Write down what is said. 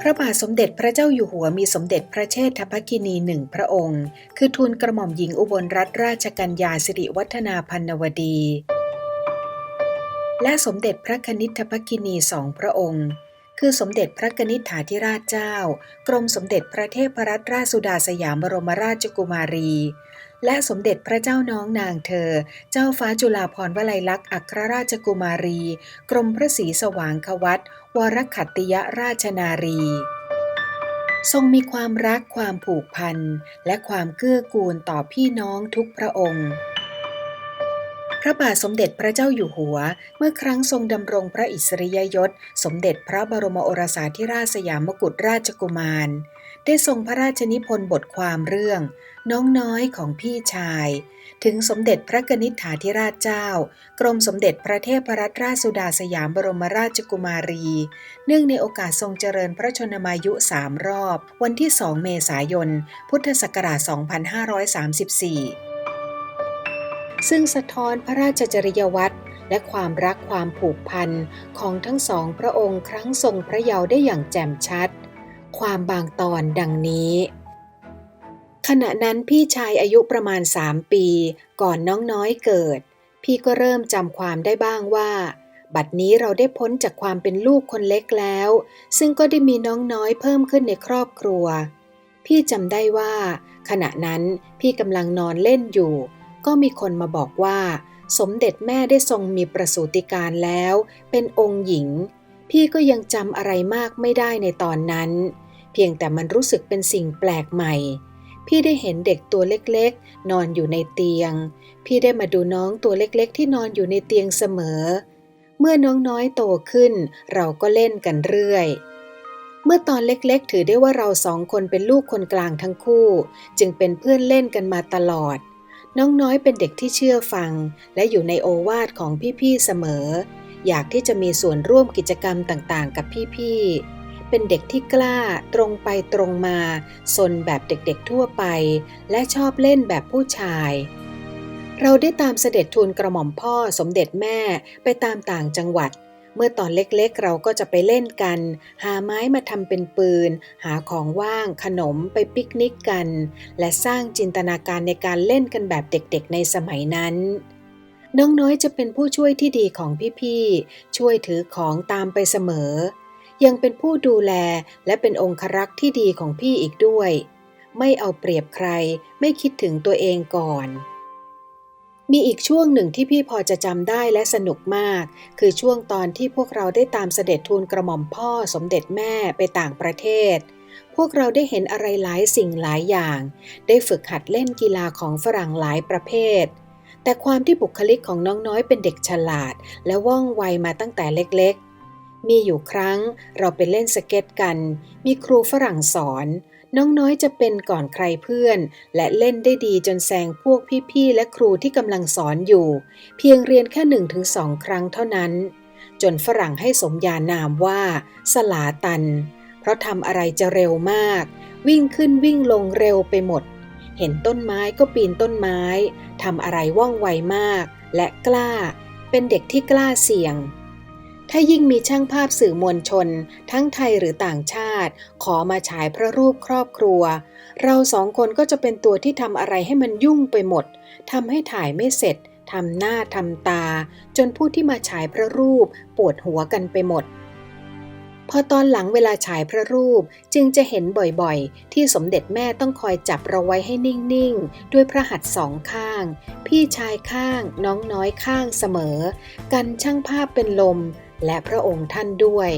พระบาทสมเด็จพระเจ้าอยู่หัวมีสมเด็จพระเชษฐภคินีหนึ่งพระองค์ คือทูลกระหม่อมหญิงอุบลรัตนราชกัญญาสิริวัฒนาพันวดี และสมเด็จพระคณิษฐภคินีสองพระองค์ คือสมเด็จพระกนิษฐาธิราชเจ้า กรมสมเด็จพระเทพรัตนราชสุดาสยามบรมราชกุมารี และสมเด็จพระเจ้าน้องนางเธอ เจ้าฟ้าจุฬาภรณ์วลัยลักษณ์อัครราชกุมารี กรมพระศรีสว่างควัต วรขัตติยราชนารี ทรงมีความรักความผูกพัน และความเกื้อกูลต่อพี่น้องทุกพระองค์ พระบาทสมเด็จพระเจ้าอยู่หัว เมื่อครั้งทรงดำรงพระอิสริยยศ สมเด็จพระบรมโอรสาธิราชสยามกุฎราชกุมาร ได้ทรงพระราชนิพนธ์บทความเรื่อง น้องน้อยของพี่ชาย ถึงสมเด็จพระกนิษฐาธิราชเจ้า กรมสมเด็จพระเทพรัตนราชสุดาสยามบรมราชกุมารี เนื่องในโอกาสทรงเจริญพระชนมายุสามรอบ วันที่ 2 เมษายน พุทธศักราช 2534 ซึ่งสะท้อนพระราชจริยวัตรและความรักความผูกพันของทั้งสองพระองค์ครั้งทรงพระเยาว์ได้อย่างแจ่มชัด ความบางตอนดังนี้ ขณะนั้นพี่ชายอายุประมาณสามปี ก่อนน้องน้อยเกิด พี่ก็เริ่มจำความได้บ้างว่า บัดนี้เราได้พ้นจากความเป็นลูกคนเล็กแล้ว ซึ่งก็ได้มีน้องน้อยเพิ่มขึ้นในครอบครัว พี่จำได้ว่า ขณะนั้นพี่กำลังนอนเล่นอยู่ ก็มีคนมาบอกว่า สมเด็จแม่ได้ทรงมีประสูติการแล้ว เป็นองค์หญิง พี่ก็ยังจำอะไรมากไม่ได้ในตอนนั้น เพียงแต่มันรู้สึกเป็นสิ่งแปลกใหม่ พี่ได้เห็นเด็กตัวเล็กๆ นอนอยู่ในเตียง พี่ได้มาดูน้องตัวเล็กๆ ที่นอนอยู่ในเตียงเสมอ เมื่อน้องน้อยโตขึ้น เราก็เล่นกันเรื่อยเมื่อตอนเล็กๆ ถือได้ว่าเราสองคนเป็นลูกคนกลางทั้งคู่ จึงเป็นเพื่อนเล่นกันมาตลอด น้องน้อยเป็นเด็กที่เชื่อฟัง และอยู่ในโอวาทของพี่ๆเสมอ อยากที่จะมีส่วนร่วมกิจกรรมต่างๆ กับพี่ๆ เป็นเด็กที่กล้าตรงไปตรงมาสนแบบเด็กๆทั่วไป และชอบเล่นแบบผู้ชาย เราได้ตามเสด็จทูลกระหม่อมพ่อสมเด็จแม่ไปตามต่างจังหวัด เมื่อตอนเล็กๆเราก็จะไปเล่นกัน หาไม้มาทำเป็นปืน หาของว่างขนมไปปิกนิกกัน และสร้างจินตนาการในการเล่นกันแบบเด็กๆในสมัยนั้นน้องน้อยจะเป็นผู้ช่วยที่ดีของพี่ๆ ช่วยถือของตามไปเสมอ ยังเป็นผู้ดูแลและเป็นองครักษ์ที่ดีของพี่อีกด้วย ไม่เอาเปรียบใครไม่คิดถึงตัวเองก่อน มีอีกช่วงหนึ่งที่พี่พอจะจำได้และสนุกมาก คือช่วงตอนที่พวกเราได้ตามเสด็จทูลกระหม่อมพ่อสมเด็จแม่ไปต่างประเทศ พวกเราได้เห็นอะไรหลายสิ่งหลายอย่าง ได้ฝึกหัดเล่นกีฬาของฝรั่งหลายประเภท แต่ความที่บุคลิกของน้องน้อยเป็นเด็กฉลาด และว่องไวมาตั้งแต่เล็กๆ มีอยู่ครั้งเราไปเล่นสเก็ตกัน มีครูฝรั่งสอน น้องน้อยจะเป็นก่อนใครเพื่อน และเล่นได้ดีจนแซงพวกพี่ๆ และครูที่กำลังสอนอยู่ เพียงเรียนแค่หนึ่งถึงสองครั้งเท่านั้น จนฝรั่งให้สมญานามว่า สลาตัน เพราะทำอะไรจะเร็วมาก วิ่งขึ้นวิ่งลงเร็วไปหมด เห็นต้นไม้ก็ปีนต้นไม้ทำอะไรว่องไวมาก และกล้า เป็นเด็กที่กล้าเสี่ยง ถ้ายิ่งมีช่างภาพสื่อมวลชน ทั้งไทยหรือต่างชาติ ขอมาฉายพระรูปครอบครัว เราสองคนก็จะเป็นตัวที่ทำอะไรให้มันยุ่งไปหมดทำให้ถ่ายไม่เสร็จทำหน้าทำตา จนผู้ที่มาฉายพระรูปปวดหัวกันไปหมด พอตอนหลังเวลาฉายพระรูปจึงจะเห็นบ่อยๆ ที่สมเด็จแม่ต้องคอยจับเราไว้ให้นิ่งๆ ด้วยพระหัตถ์สองข้าง พี่ชายข้าง น้องน้อยข้างเสมอ กันช่างภาพเป็นลม และพระองค์ท่านด้วย